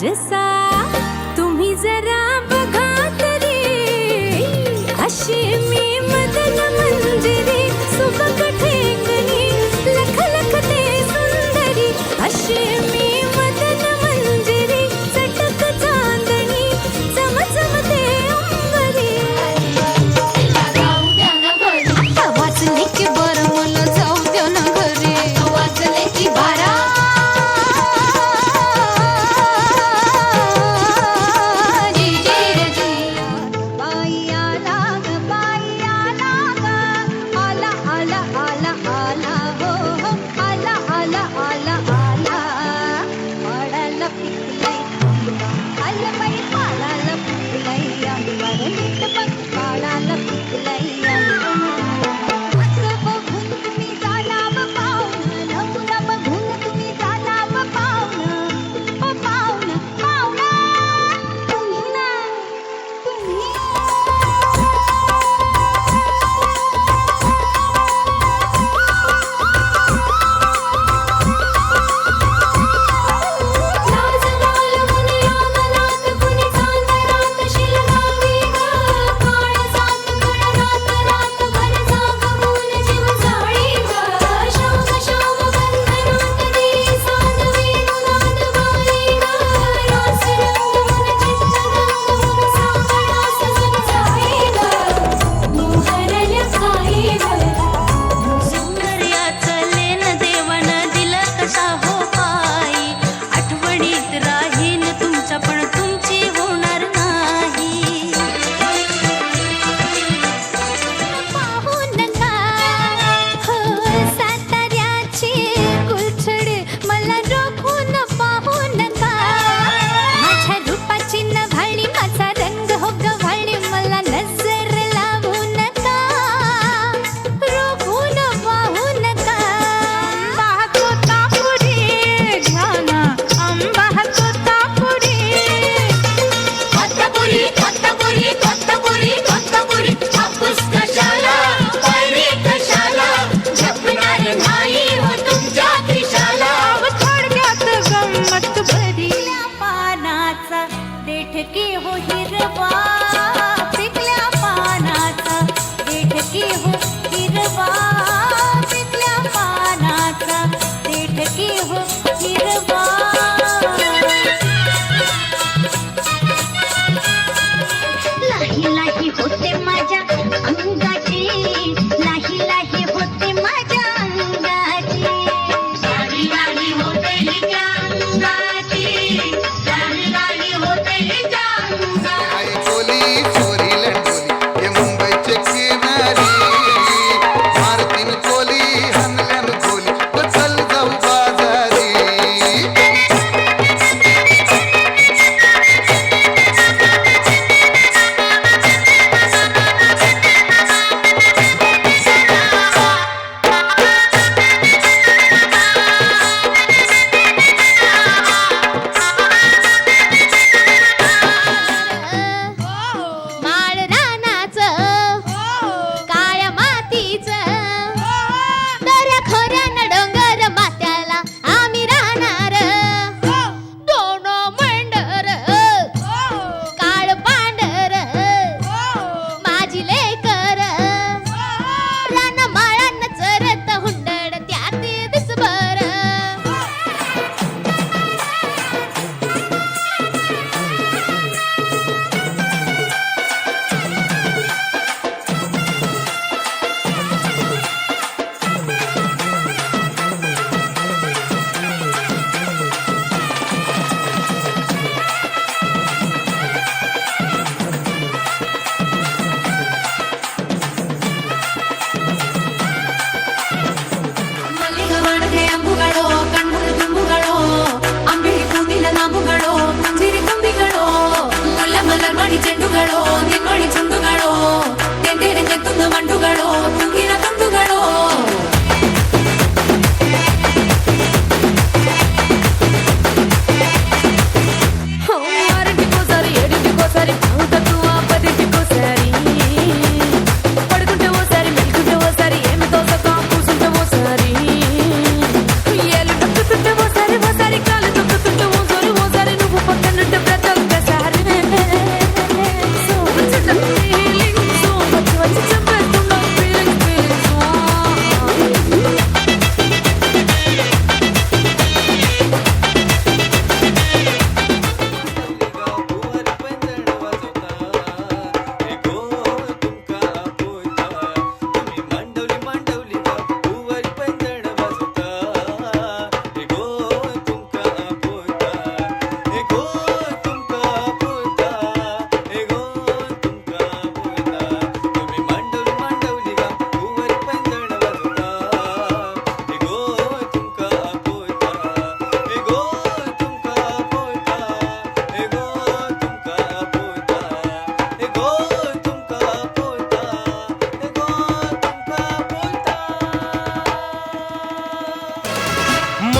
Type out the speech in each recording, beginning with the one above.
जसा तुम्ही जरा बघा तरी अशी मी मदन मंजरी सुबक ठेंगणी लख लख ते सुंदरी अशी இரவும் இரவா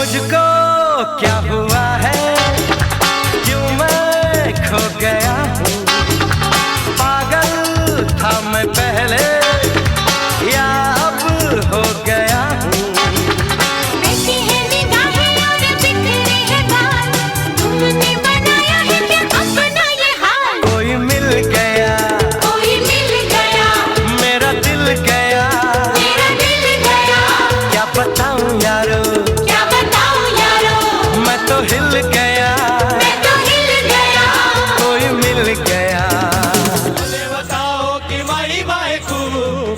मुझको क्या हुआ?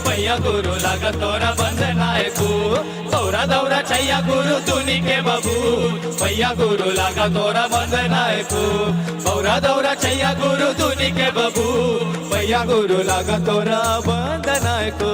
ಪಯ್ಯ ಗುರು ಲಗ ತೋರ ಬಂದ ನಾಯಕು ತೋರ ದೌರ ಚಯ್ಯ ಗುರು ತುನಿಕೆ ಬಬು ಪಯ್ಯ ಗುರು ಲಗ ತೋರ ಬಂದ ನಾಯಕು ತೋರ ದೌರ ಚಯ್ಯ ಗುರು ತುನಿಕೆ ಬಬು ಪಯ್ಯ ಗುರು ಲಗ ತೋರ ಬಂದ ನಾಯಕು